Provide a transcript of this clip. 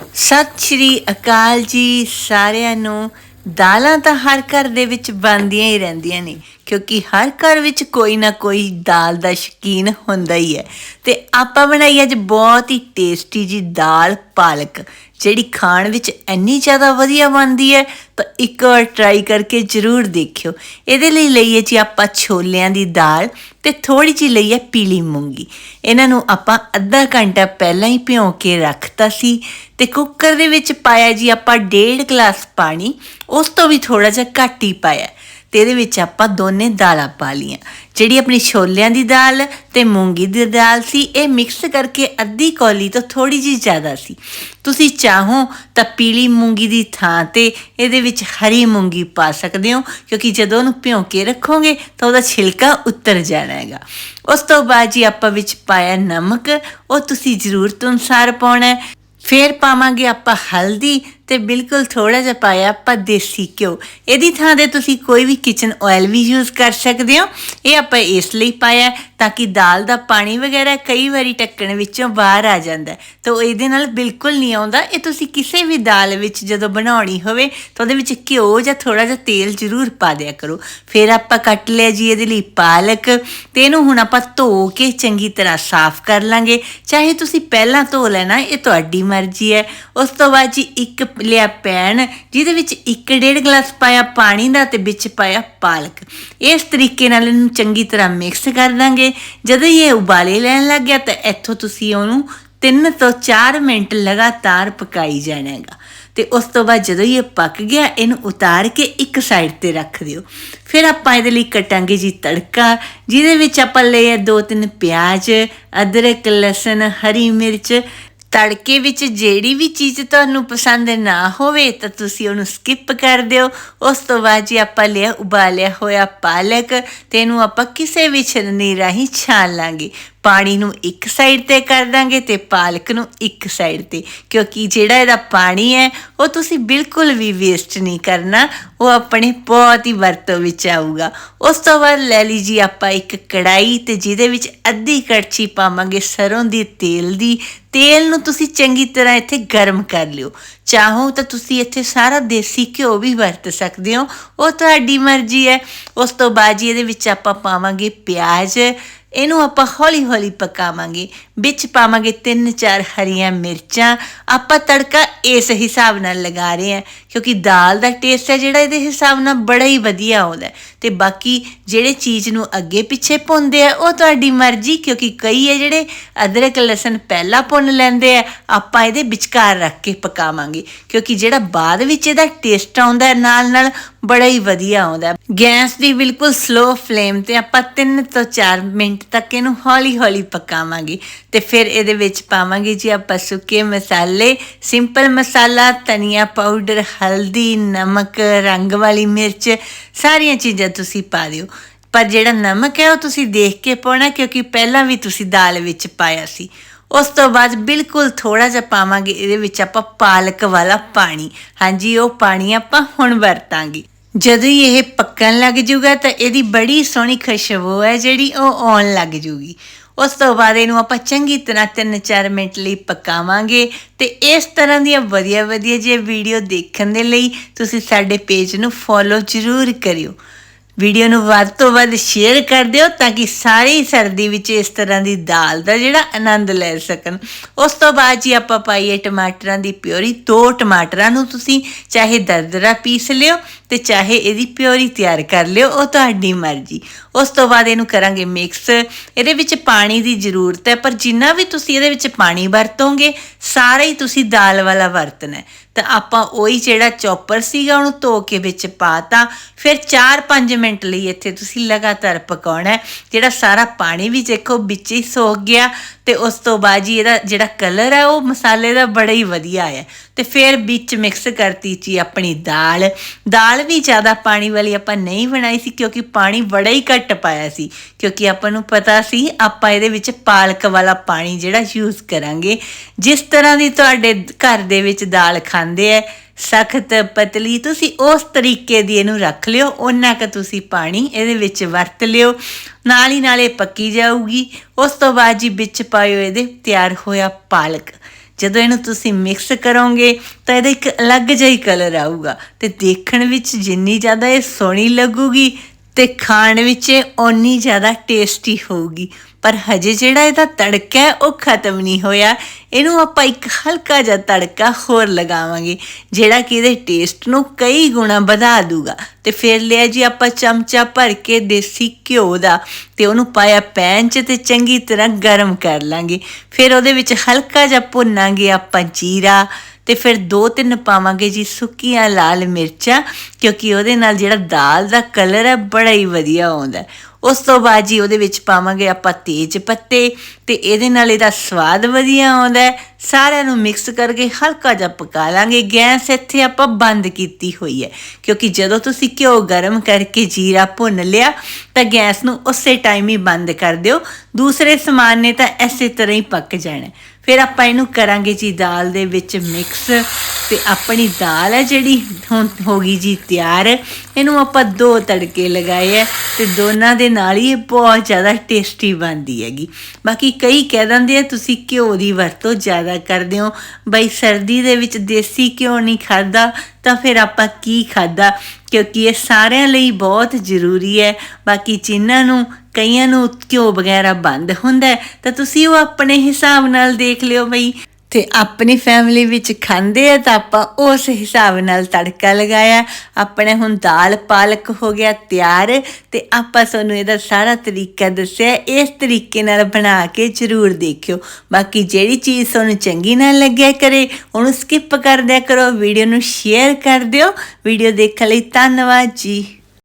ਸਤਿ ਸ਼੍ਰੀ ਅਕਾਲ ਜੀ ਸਾਰਿਆਂ ਨੂੰ। ਦਾਲਾਂ ਤਾਂ ਹਰ ਘਰ ਦੇ ਵਿੱਚ ਬਣਦੀਆਂ ਹੀ ਰਹਿੰਦੀਆਂ ਨੇ। ਕਿਉਂਕਿ ਹਰ ਘਰ ਵਿੱਚ ਕੋਈ ਨਾ ਕੋਈ ਦਾਲ ਦਾ ਸ਼ੌਕੀਨ ਹੁੰਦਾ ਹੀ ਹੈ। ਤੇ ਆਪਾਂ ਬਣਾਈ ਅੱਜ ਬਹੁਤ ਹੀ ਟੇਸਟੀ ਜੀ ਦਾਲ ਪਾਲਕ, ਜਿਹੜੀ ਖਾਣ ਵਿੱਚ ਇੰਨੀ ਜ਼ਿਆਦਾ ਵਧੀਆ ਬਣਦੀ ਹੈ, ਤਾਂ ਇੱਕ ਵਾਰ ਟਰਾਈ ਕਰਕੇ ਜ਼ਰੂਰ ਦੇਖਿਓ। ਇਹਦੇ ਲਈ ਲਈਏ ਜੀ ਆਪਾਂ ਛੋਲਿਆਂ ਦੀ ਦਾਲ ਤੇ ਥੋੜੀ ਜਿਹੀ ਲਈ ਹੈ ਪੀਲੀ ਮੂੰਗੀ। ਇਹਨਾਂ ਨੂੰ ਆਪਾਂ ਅੱਧਾ ਘੰਟਾ ਪਹਿਲਾਂ ਹੀ ਭਿਉਂ ਕੇ ਰੱਖਤਾ ਸੀ ਤੇ ਕੁੱਕਰ ਦੇ ਵਿੱਚ ਪਾਇਆ ਜੀ ਆਪਾਂ ਡੇਢ ਗਲਾਸ ਪਾਣੀ, ਉਸ ਤੋਂ ਵੀ ਥੋੜਾ ਜਿਹਾ ਘੱਟ ਹੀ ਪਾਇਆ। ਤੇ ਇਹਦੇ ਵਿੱਚ ਆਪਾਂ ਦੋਨੇ ਦਾਲਾਂ ਪਾ ਲੀਆਂ ਜਿਹੜੀ ਆਪਣੀ ਛੋਲਿਆਂ ਦੀ ਦਾਲ ਤੇ ਮੂੰਗੀ ਦੀ ਦਾਲ ਸੀ, ਇਹ ਮਿਕਸ ਕਰਕੇ ਅੱਧੀ ਕੌਲੀ ਤੋਂ ਥੋੜੀ ਜਿਹੀ ਜ਼ਿਆਦਾ ਸੀ। ਤੁਸੀਂ ਚਾਹੋ ਤਾਂ ਪੀਲੀ ਮੂੰਗੀ ਦੀ ਥਾਂ ਤੇ ਇਹਦੇ ਵਿੱਚ ਹਰੀ ਮੂੰਗੀ ਪਾ ਸਕਦੇ ਹੋ, ਕਿਉਂਕਿ ਜਦੋਂ ਉਹਨੂੰ ਭਿਉਂ ਕੇ ਰੱਖੋਗੇ ਤਾਂ ਉਹਦਾ ਛਿਲਕਾ ਉੱਤਰ ਜਾਣਾ ਹੈਗਾ। ਉਸ ਤੋਂ ਬਾਅਦ ਜੀ ਆਪਾਂ ਵਿੱਚ ਪਾਇਆ ਨਮਕ, ਉਹ ਤੁਸੀਂ ਜ਼ਰੂਰਤ ਅਨੁਸਾਰ ਪਾਉਣਾ ਫਿਰ ਪਾਵਾਂਗੇ ਆਪਾਂ ਹਲਦੀ ਤੇ ਬਿਲਕੁਲ ਥੋੜਾ ਜਿਹਾ ਪਾਇਆ ਆਪਾਂ ਦੇਸੀ ਘਿਓ। ਇਹਦੀ ਥਾਂ ਤੇ ਤੁਸੀਂ ਕੋਈ ਵੀ ਕਿਚਨ ਆਇਲ ਵੀ ਯੂਜ਼ ਕਰ ਸਕਦੇ ਹੋ। ਇਹ ਆਪਾਂ ਇਸ ਲਈ ਪਾਇਆ ਤਾਂ ਕਿ ਦਾਲ ਦਾ ਪਾਣੀ ਵਗੈਰਾ ਕਈ ਵਾਰੀ ਟੱਕਣ ਵਿੱਚੋਂ ਬਾਹਰ ਆ ਜਾਂਦਾ ਤਾਂ ਇਹਦੇ ਨਾਲ ਬਿਲਕੁਲ ਨਹੀਂ ਆਉਂਦਾ। ਇਹ ਤੁਸੀਂ ਕਿਸੇ ਵੀ ਦਾਲ ਵਿੱਚ ਜਦੋਂ ਬਣਾਉਣੀ ਹੋਵੇ ਤਾਂ ਉਹਦੇ ਵਿੱਚ ਘਿਓ ਜਾਂ ਥੋੜਾ ਜਿਹਾ ਤੇਲ ਜ਼ਰੂਰ ਪਾ ਦਿਆ ਕਰੋ। ਫਿਰ ਆਪਾਂ ਕੱਟ ਲਿਆ ਜੀ ਇਹਦੇ ਲਈ ਪਾਲਕ ਤੇ ਇਹਨੂੰ ਹੁਣ ਆਪਾਂ ਧੋ ਕੇ ਚੰਗੀ ਤਰ੍ਹਾਂ ਸਾਫ਼ ਕਰ ਲਾਂਗੇ। ਚਾਹੇ ਤੁਸੀਂ ਪਹਿਲਾਂ ਧੋ ਲੈਣਾ, ਇਹ ਤੁਹਾਡੀ ਮਰਜ਼ੀ ਹੈ। ਉਸ ਤੋਂ ਬਾਅਦ ਜੀ ਇੱਕ ਲਿਆ ਪੈਨ ਜਿਹਦੇ ਵਿੱਚ 1.5 ਗਲਾਸ ਪਾਇਆ ਪਾਣੀ ਦਾ ਤੇ ਵਿੱਚ ਪਾਇਆ ਪਾਲਕ। ਇਸ ਤਰੀਕੇ ਨਾਲ ਇਹਨੂੰ ਚੰਗੀ ਤਰ੍ਹਾਂ ਮਿਕਸ ਕਰ ਦਾਂਗੇ। ਜਦੋਂ ਇਹ ਉਬਾਲੇ ਲੈਣ ਲੱਗ ਗਿਆ ਤਾਂ ਇੱਥੋਂ ਤੁਸੀਂ ਉਹਨੂੰ 3 ਤੋਂ 4 ਮਿੰਟ ਲਗਾਤਾਰ ਪਕਾਈ ਜਾਣਾ ਹੈਗਾ ਤੇ ਉਸ ਤੋਂ ਬਾਅਦ ਜਦੋਂ ਇਹ ਪੱਕ ਗਿਆ, ਇਹਨੂੰ ਉਤਾਰ ਕੇ ਇੱਕ ਸਾਈਡ ਤੇ ਰੱਖ ਦਿਓ। ਫਿਰ ਆਪਾਂ ਇਹਦੇ ਲਈ ਕਟਾਂਗੇ ਜੀ ਤੜਕਾ, ਜਿਹਦੇ ਵਿੱਚ ਆਪਾਂ ਲਏ ਦੋ ਤਿੰਨ ਪਿਆਜ਼, ਅਦਰਕ, ਲਸਣ, ਹਰੀ ਮਿਰਚ ਤੜਕੇ ਵਿੱਚ ਜਿਹੜੀ ਵੀ ਚੀਜ਼ ਤੁਹਾਨੂੰ ਪਸੰਦ ਨਾ ਹੋਵੇ ਤਾਂ ਤੁਸੀਂ ਉਹਨੂੰ ਸਕਿਪ ਕਰ ਦਿਓ। ਉਸ ਤੋਂ ਬਾਅਦ ਜੀ ਆਪਾਂ ਲਿਆ, ਉਬਾਲਿਆ ਹੋਇਆ ਪਾਲਕ ਤੇ ਇਹਨੂੰ ਆਪਾਂ ਕਿਸੇ ਵੀ ਛਲਨੀ ਰਾਹੀਂ ਛਾਣ ਲਾਂਗੇ। ਪਾਣੀ ਨੂੰ ਇੱਕ ਸਾਈਡ ਤੇ ਕਰ ਦਾਂਗੇ ਤੇ ਪਾਲਕ ਨੂੰ ਇੱਕ ਸਾਈਡ ਤੇ। ਕਿਉਂਕਿ ਜਿਹੜਾ ਇਹਦਾ ਪਾਣੀ ਹੈ, ਉਹ ਤੁਸੀਂ ਬਿਲਕੁਲ ਵੀ ਵੇਸਟ ਨਹੀਂ ਕਰਨਾ, ਉਹ ਆਪਣੇ ਬਹੁਤ ਹੀ ਵਰਤੋਂ ਵਿੱਚ ਆਊਗਾ। ਉਸ ਤੋਂ ਬਾਅਦ ਲੈ ਲਈ ਜੀ ਆਪਾਂ ਇੱਕ ਕੜਾਈ ਤੇ ਜਿਹਦੇ ਵਿੱਚ ਅੱਧੀ ਕੜਛੀ ਪਾਵਾਂਗੇ ਸਰੋਂ ਦੀ ਤੇਲ ਦੀ। ਤੇਲ ਨੂੰ ਤੁਸੀਂ ਚੰਗੀ ਤਰ੍ਹਾਂ ਇੱਥੇ ਗਰਮ ਕਰ ਲਿਓ। ਚਾਹੋ ਤਾਂ ਤੁਸੀਂ ਇੱਥੇ ਸਾਰਾ ਦੇਸੀ ਘਿਓ ਵੀ ਵਰਤ ਸਕਦੇ ਹੋ। ਉਹ ਤੁਹਾਡੀ ਮਰਜ਼ੀ ਹੈ। ਉਸ ਤੋਂ ਬਾਅਦ ਜੀ ਇਹਦੇ ਵਿੱਚ ਆਪਾਂ ਪਾਵਾਂਗੇ ਪਿਆਜ਼। ਇਹਨੂੰ ਆਪਾਂ ਹੌਲੀ ਹੌਲੀ ਪਕਾਵਾਂਗੇ। ਵਿੱਚ ਪਾਵਾਂਗੇ ਤਿੰਨ ਚਾਰ ਹਰੀਆਂ ਮਿਰਚਾਂ। ਆਪਾਂ ਤੜਕਾ ਇਸ ਹਿਸਾਬ ਨਾਲ ਲਗਾ ਰਹੇ ਹਾਂ, ਕਿਉਂਕਿ ਦਾਲ ਦਾ ਟੇਸਟ ਹੈ ਜਿਹੜਾ ਇਹਦੇ ਹਿਸਾਬ ਨਾਲ ਬੜਾ ਹੀ ਵਧੀਆ ਆਉਂਦਾ ਹੈ। ਤੇ ਬਾਕੀ ਜਿਹੜੇ ਚੀਜ਼ ਨੂੰ ਅੱਗੇ ਪਿੱਛੇ ਭੁੰਨਦੇ ਆ, ਉਹ ਤੁਹਾਡੀ ਮਰਜ਼ੀ, ਕਿਉਂਕਿ ਕਈ ਹੈ ਜਿਹੜੇ ਅਦਰਕ, ਲਸਣ ਪਹਿਲਾਂ ਭੁੰਨ ਲੈਂਦੇ ਆ। ਆਪਾਂ ਇਹਦੇ ਵਿਚਕਾਰ ਰੱਖ ਕੇ ਪਕਾਵਾਂਗੇ। ਕਿਉਂਕਿ ਜਿਹੜਾ ਬਾਅਦ ਵਿੱਚ ਇਹਦਾ ਟੇਸਟ ਆਉਂਦਾ ਨਾਲ ਨਾਲ ਬੜਾ ਹੀ ਵਧੀਆ ਆਉਂਦਾ ਗੈਸ ਦੀ ਬਿਲਕੁਲ ਸਲੋ ਫਲੇਮ ਤੇ ਆਪਾਂ 3 ਤੋਂ 4 ਮਿੰਟ ਤੱਕ ਇਹਨੂੰ ਹੌਲੀ ਹੌਲੀ ਪਕਾਵਾਂਗੇ। ਤੇ ਫਿਰ ਇਹਦੇ ਵਿੱਚ ਪਾਵਾਂਗੇ ਜੀ ਆਪਾਂ ਸੁੱਕੇ ਮਸਾਲੇ ਸਿੰਪਲ ਮਸਾਲਾ, ਧਨੀਆ ਪਾਊਡਰ ਹਲਦੀ, ਨਮਕ, ਰੰਗ ਵਾਲੀ ਮਿਰਚ, ਸਾਰੀਆਂ ਚੀਜ਼ਾਂ ਤੁਸੀਂ ਪਾ ਦਿਓ। ਪਰ ਜਿਹੜਾ ਨਮਕ ਹੈ ਉਹ ਤੁਸੀਂ ਦੇਖ ਕੇ ਪਾਉਣਾ, ਕਿਉਂਕਿ ਪਹਿਲਾਂ ਵੀ ਤੁਸੀਂ ਦਾਲ ਵਿੱਚ ਪਾਇਆ ਸੀ। ਉਸ ਤੋਂ ਬਾਅਦ ਬਿਲਕੁਲ ਥੋੜਾ ਜਿਹਾ ਪਾਵਾਂਗੇ, ਇਹਦੇ ਵਿੱਚ ਆਪਾਂ ਪਾਲਕ ਵਾਲਾ ਪਾਣੀ। ਹਾਂਜੀ, ਉਹ ਪਾਣੀ ਆਪਾਂ ਹੁਣ ਵਰਤਾਂਗੇ। ਜਦੋਂ ਇਹ ਪੱਕਣ ਲੱਗ ਜੂਗਾ ਤਾਂ ਇਹਦੀ ਬੜੀ ਸੋਹਣੀ ਖੁਸ਼ਬੂ ਹੈ ਜਿਹੜੀ ਉਹ ਆਉਣ ਲੱਗ ਜੂਗੀ। ਉਸ ਤੋਂ ਬਾਅਦ ਇਹਨੂੰ ਆਪਾਂ ਚੰਗੀ ਤਰ੍ਹਾਂ 3-4 ਮਿੰਟ ਲਈ ਪਕਾਵਾਂਗੇ ਤੇ ਇਸ ਤਰ੍ਹਾਂ ਦੀਆਂ ਵਧੀਆ ਵਧੀਆ ਜਿਹੇ ਵੀਡੀਓ ਦੇਖਣ ਦੇ ਲਈ ਤੁਸੀਂ ਸਾਡੇ ਪੇਜ ਨੂੰ ਫੋਲੋ ਜ਼ਰੂਰ ਕਰਿਓ। ਵੀਡੀਓ ਨੂੰ ਵੱਧ ਤੋਂ ਵੱਧ ਸ਼ੇਅਰ ਕਰ ਦਿਓ ਤਾਂ ਕਿ ਸਾਰੀ ਸਰਦੀ ਵਿੱਚ ਇਸ ਤਰ੍ਹਾਂ ਦੀ ਦਾਲ ਦਾ ਜਿਹੜਾ ਆਨੰਦ ਲੈ ਸਕਣ। ਉਸ ਤੋਂ ਬਾਅਦ ਜੀ ਆਪਾਂ ਪਾਈਏ ਟਮਾਟਰਾਂ ਦੀ ਪਿਓਰੀ। ਦੋ ਟਮਾਟਰਾਂ ਨੂੰ ਤੁਸੀਂ ਚਾਹੇ ਦਰਦਰਾ ਪੀਸ ਲਿਓ ਤੇ ਚਾਹੇ ਇਹਦੀ ਪਿਓਰੀ ਤਿਆਰ ਕਰ ਲਿਓ, ਉਹ ਤੁਹਾਡੀ ਮਰਜ਼ੀ। ਉਸ ਤੋਂ ਬਾਅਦ ਇਹਨੂੰ ਕਰਾਂਗੇ ਮਿਕਸ ਇਹਦੇ ਵਿੱਚ ਪਾਣੀ ਦੀ ਜ਼ਰੂਰਤ ਹੈ, ਪਰ ਜਿੰਨਾ ਵੀ ਤੁਸੀਂ ਇਹਦੇ ਵਿੱਚ ਪਾਣੀ ਵਰਤੋਗੇ, ਸਾਰਾ ਹੀ ਤੁਸੀਂ ਦਾਲ ਵਾਲਾ ਵਰਤਣਾ ਤਾਂ ਆਪਾਂ ਉਹੀ ਜਿਹੜਾ ਚੌਪਰ ਸੀਗਾ, ਉਹਨੂੰ ਧੋ ਕੇ ਵਿੱਚ ਪਾਤਾ। ਫਿਰ 4-5 ਮਿੰਟ ਲਈ ਇੱਥੇ ਤੁਸੀਂ ਲਗਾਤਾਰ ਪਕਾਉਣਾ ਜਿਹੜਾ ਸਾਰਾ ਪਾਣੀ ਵੀ ਦੇਖੋ ਵਿੱਚ ਹੀ ਸੋਖ ਗਿਆ। ਤੇ ਉਸ ਤੋਂ ਬਾਅਦ ਜੀ ਇਹਦਾ ਜਿਹੜਾ ਕਲਰ ਹੈ ਉਹ ਮਸਾਲੇ ਦਾ ਬੜਾ ਹੀ ਵਧੀਆ ਆਇਆ ਤੇ ਫਿਰ ਵਿੱਚ ਮਿਕਸ ਕਰਤੀ ਜੀ ਆਪਣੀ ਦਾਲ। ਦਾਲ ਵੀ ਜ਼ਿਆਦਾ ਪਾਣੀ ਵਾਲੀ ਆਪਾਂ ਨਹੀਂ ਬਣਾਈ ਸੀ, ਕਿਉਂਕਿ ਪਾਣੀ ਬੜਾ ਹੀ ਘੱਟ ਪਾਇਆ ਸੀ। ਕਿਉਂਕਿ ਆਪਾਂ ਨੂੰ ਪਤਾ ਸੀ, ਆਪਾਂ ਇਹਦੇ ਵਿੱਚ ਪਾਲਕ ਵਾਲਾ ਪਾਣੀ ਜਿਹੜਾ ਯੂਜ਼ ਕਰਾਂਗੇ। ਜਿਸ ਤਰ੍ਹਾਂ ਦੀ ਤੁਹਾਡੇ ਘਰ ਦੇ ਵਿੱਚ ਦਾਲ ਖਾਂਦੇ ਐ ਸਖਤ ਪਤਲੀ, ਤੁਸੀਂ ਉਸ ਤਰੀਕੇ ਦੀ ਇਹਨੂੰ ਰੱਖ ਲਿਓ ਉਹਨਾਂ ਕ ਤੁਸੀਂ ਪਾਣੀ ਇਹਦੇ ਵਿੱਚ ਵਰਤ ਲਿਓ, ਨਾਲ ਹੀ ਨਾਲੇ ਪੱਕੀ ਜਾਊਗੀ। ਉਸ ਤੋਂ ਬਾਅਦ ਜੀ ਵਿੱਚ ਪਾਇਓ ਇਹਦੇ ਤਿਆਰ ਹੋਇਆ ਪਾਲਕ। ਜਦੋਂ ਇਹਨੂੰ ਤੁਸੀਂ ਮਿਕਸ ਕਰੋਗੇ, ਤਾਂ ਇਹਦਾ ਇੱਕ ਅਲੱਗ ਜਿਹਾ ਹੀ ਕਲਰ ਆਊਗਾ। ਤੇ ਦੇਖਣ ਵਿੱਚ ਜਿੰਨੀ ਜ਼ਿਆਦਾ ਇਹ ਸੋਹਣੀ ਲੱਗੂਗੀ ਤੇ ਖਾਣ ਵਿੱਚ ਇਹ ਓਨੀ ਜ਼ਿਆਦਾ ਟੇਸਟੀ ਹੋਊਗੀ। ਪਰ ਹਜੇ ਜਿਹੜਾ ਇਹਦਾ ਤੜਕਾ ਹੈ, ਉਹ ਖਤਮ ਨਹੀਂ ਹੋਇਆ। ਇਹਨੂੰ ਆਪਾਂ ਇੱਕ ਹਲਕਾ ਜਿਹਾ ਤੜਕਾ ਹੋਰ ਲਗਾਵਾਂਗੇ, ਜਿਹੜਾ ਕਿ ਇਹਦੇ ਟੇਸਟ ਨੂੰ ਕਈ ਗੁਣਾ ਵਧਾ ਦੂਗਾ। ਤੇ ਫਿਰ ਲਿਆ ਜੀ ਆਪਾਂ ਚਮਚਾ ਭਰ ਕੇ ਦੇਸੀ ਘਿਓ ਦਾ, ਤੇ ਉਹਨੂੰ ਪਾਇਆ ਪੈਨ 'ਚ ਤੇ ਚੰਗੀ ਤਰ੍ਹਾਂ ਗਰਮ ਕਰ ਲਾਂਗੇ। ਫਿਰ ਉਹਦੇ ਵਿੱਚ ਹਲਕਾ ਜਿਹਾ ਭੁੰਨਾਂਗੇ ਆਪਾਂ ਜੀਰਾ, ਤੇ ਫਿਰ ਦੋ ਤਿੰਨ ਪਾਵਾਂਗੇ ਜੀ ਸੁੱਕੀਆਂ ਲਾਲ ਮਿਰਚਾਂ, ਕਿਉਂਕਿ ਉਹਦੇ ਨਾਲ ਜਿਹੜਾ ਦਾਲ ਦਾ ਕਲਰ ਹੈ ਬੜਾ ਹੀ ਵਧੀਆ ਆਉਂਦਾ। ਉਸ ਤੋਂ ਬਾਅਦ ਜੀ ਉਹਦੇ ਵਿੱਚ ਪਾਵਾਂਗੇ ਆਪਾਂ ਤੇਜ ਪੱਤੇ ਤੇ ਇਹਦੇ ਨਾਲ ਇਹਦਾ ਸਵਾਦ ਵਧੀਆ ਆਉਂਦਾ ਹੈ। ਸਾਰਿਆਂ ਨੂੰ ਮਿਕਸ ਕਰਕੇ ਹਲਕਾ ਜਿਹਾ ਪਕਾ ਲਾਂਗੇ। ਗੈਸ ਇੱਥੇ ਆਪਾਂ ਬੰਦ ਕੀਤੀ ਹੋਈ ਹੈ। ਕਿਉਂਕਿ ਜਦੋਂ ਤੁਸੀਂ ਘਿਓ ਗਰਮ ਕਰਕੇ ਜੀਰਾ ਭੁੰਨ ਲਿਆ, ਤਾਂ ਗੈਸ ਨੂੰ ਉਸੇ ਟਾਈਮ ਹੀ ਬੰਦ ਕਰ ਦਿਓ। ਦੂਸਰੇ ਸਮਾਨ ਨੇ ਤਾਂ ਐਸੇ ਤਰ੍ਹਾਂ ਹੀ ਪੱਕ ਜਾਣਾ ਫਿਰ ਆਪਾਂ ਇਹਨੂੰ ਕਰਾਂਗੇ ਜੀ ਦਾਲ ਦੇ ਵਿੱਚ ਮਿਕਸ ਤੇ ਆਪਣੀ ਦਾਲ ਹੈ ਜਿਹੜੀ ਹੁਣ ਹੋ ਗਈ ਜੀ ਤਿਆਰ, ਇਹਨੂੰ ਆਪਾਂ ਦੋ ਤੜਕੇ ਲਗਾਏ ਹੈ ਤੇ ਦੋਨਾਂ ਦੇ ਨਾਲ ਹੀ ਇਹ ਬਹੁਤ ਜ਼ਿਆਦਾ ਟੇਸਟੀ ਬਣਦੀ ਹੈਗੀ। ਬਾਕੀ ਕਈ ਕਹਿ ਦਿੰਦੇ ਆ, ਤੁਸੀਂ ਘਿਓ ਦੀ ਵਰਤੋਂ ਜ਼ਿਆਦਾ ਕਰਦੇ ਹੋ। ਬਈ ਸਰਦੀ ਦੇ ਵਿੱਚ ਦੇਸੀ ਘਿਓ ਨਹੀਂ ਖਾਦਾ ਤਾਂ ਫਿਰ ਆਪਾਂ ਕੀ ਖਾਦਾ ਕਿਉਂਕਿ ਇਹ ਸਾਰਿਆਂ ਲਈ ਬਹੁਤ ਜ਼ਰੂਰੀ ਹੈ। ਬਾਕੀ ਜਿਨ੍ਹਾਂ ਨੂੰ, ਕਈਆਂ ਨੂੰ ਘਿਓ ਵਗੈਰਾ ਬੰਦ ਹੁੰਦਾ ਤਾਂ ਤੁਸੀਂ ਉਹ ਆਪਣੇ ਹਿਸਾਬ ਨਾਲ ਦੇਖ ਲਿਓ ਬਈ। ਤੇ ਆਪਣੀ ਫੈਮਿਲੀ ਵਿੱਚ ਖਾਂਦੇ ਆ ਤਾਂ ਆਪਾਂ ਉਸ ਹਿਸਾਬ ਨਾਲ ਤੜਕਾ ਲਗਾਇਆ। ਆਪਣੇ ਹੁਣ ਦਾਲ ਪਾਲਕ ਹੋ ਗਿਆ ਤਿਆਰ ਤੇ ਆਪਾਂ ਤੁਹਾਨੂੰ ਇਹਦਾ ਸਾਰਾ ਤਰੀਕਾ ਦੱਸਿਆ। ਇਸ ਤਰੀਕੇ ਨਾਲ ਬਣਾ ਕੇ ਜ਼ਰੂਰ ਦੇਖਿਓ। ਬਾਕੀ ਜਿਹੜੀ ਚੀਜ਼ ਤੁਹਾਨੂੰ ਚੰਗੀ ਨਾ ਲੱਗਿਆ ਕਰੇ, ਉਹਨੂੰ ਸਕਿਪ ਕਰ ਦਿਆ ਕਰੋ। ਵੀਡੀਓ ਨੂੰ ਸ਼ੇਅਰ ਕਰ ਦਿਓ। ਵੀਡੀਓ ਦੇਖਣ ਲਈ ਧੰਨਵਾਦ ਜੀ।